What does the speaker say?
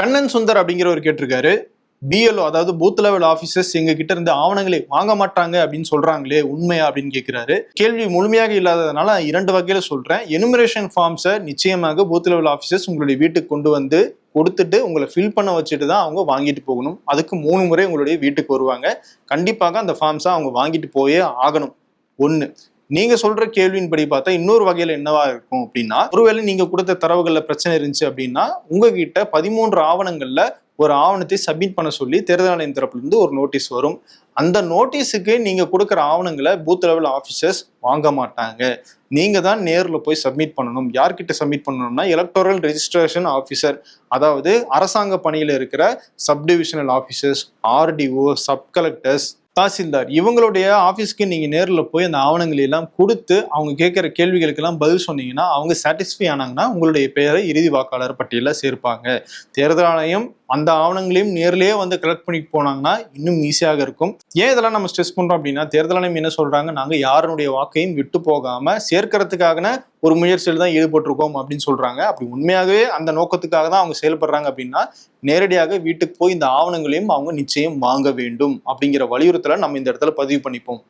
கண்ணன் சுந்தர் அப்படிங்கிறவர் கேட்டிருக்காரு. பிஎல்ஓ அதாவது பூத் லெவல் ஆபீசர்ஸ் எங்க கிட்ட இருந்து ஆவணங்களை வாங்க மாட்டாங்க அப்படின்னு சொல்றாங்களே உண்மையா அப்படின்னு கேட்கிறாரு கேள்வி முழுமையாக இல்லாததுனால நான் இரண்டு வகையில சொல்றேன். எனுமரேஷன் ஃபார்ம்ஸை நிச்சயமாக பூத் லெவல் ஆபீசர்ஸ் உங்களுடைய வீட்டுக்கு கொண்டு வந்து கொடுத்துட்டு உங்களை ஃபில் பண்ண வச்சுட்டு தான் அவங்க வாங்கிட்டு போகணும். அதுக்கு மூணு முறை உங்களுடைய வீட்டுக்கு வருவாங்க. கண்டிப்பாக அந்த ஃபார்ம்ஸை அவங்க வாங்கிட்டு போயே ஆகணும். ஒன்று நீங்க சொல்ற கேள்வியின்படி பார்த்தா இன்னொரு வகையில என்னவா இருக்கும் அப்படின்னா ஒருவேளை நீங்க கொடுத்த தரவுகள்ல பிரச்சனை இருந்துச்சு அப்படின்னா உங்ககிட்ட பதிமூன்று ஆவணங்கள்ல ஒரு ஆவணத்தை சப்மிட் பண்ண சொல்லி தேர்தல் ஆணையம் தரப்புல இருந்து ஒரு நோட்டீஸ் வரும். அந்த நோட்டீஸுக்கு நீங்க கொடுக்குற ஆவணங்களை பூத் லெவல் ஆஃபீஸர்ஸ் வாங்க மாட்டாங்க. நீங்க தான் நேரில் போய் சப்மிட் பண்ணணும். யார்கிட்ட சப்மிட் பண்ணணும்னா எலக்டோரல் ரெஜிஸ்ட்ரேஷன் ஆஃபீஸர் அதாவது அரசாங்க பணியில் இருக்கிற sub divisional officers RDO sub collectors tahsildar இவங்களுடைய ஆஃபீஸ்க்கு நீங்கள் நேரில் போய் அந்த ஆவணங்களை எல்லாம் கொடுத்து அவங்க கேட்குற கேள்விகளுக்கெல்லாம் பதில் சொன்னீங்கன்னா அவங்க சாட்டிஸ்ஃபை ஆனாங்கன்னா உங்களுடைய பெயரை இறுதி வாக்காளர் பட்டியலில் சேர்ப்பாங்க. தேர்தல் ஆணையம் அந்த ஆவணங்களையும் நேர்லேயே வந்து கலெக்ட் பண்ணிட்டு போனாங்கன்னா இன்னும் ஈஸியாக இருக்கும். ஏன் இதெல்லாம் நம்ம ஸ்ட்ரெஸ் பண்ணுறோம் அப்படின்னா தேர்தல் ஆணையம் என்ன சொல்கிறாங்க நாங்கள் யாருடைய வாக்கையும் விட்டு போகாமல் சேர்க்கறதுக்காக ஒரு முயற்சியில் தான் ஈடுபட்டிருக்கோம் அப்படின்னு சொல்கிறாங்க அப்படி உண்மையாகவே அந்த நோக்கத்துக்காக தான் அவங்க செயல்படுறாங்க அப்படின்னா நேரடியாக வீட்டுக்கு போய் இந்த ஆவணங்களையும் அவங்க நிச்சயம் வாங்க வேண்டும் அப்படிங்கிற வலியுறுத்தலை நம்ம இந்த இடத்துல பதிவு பண்ணிப்போம்.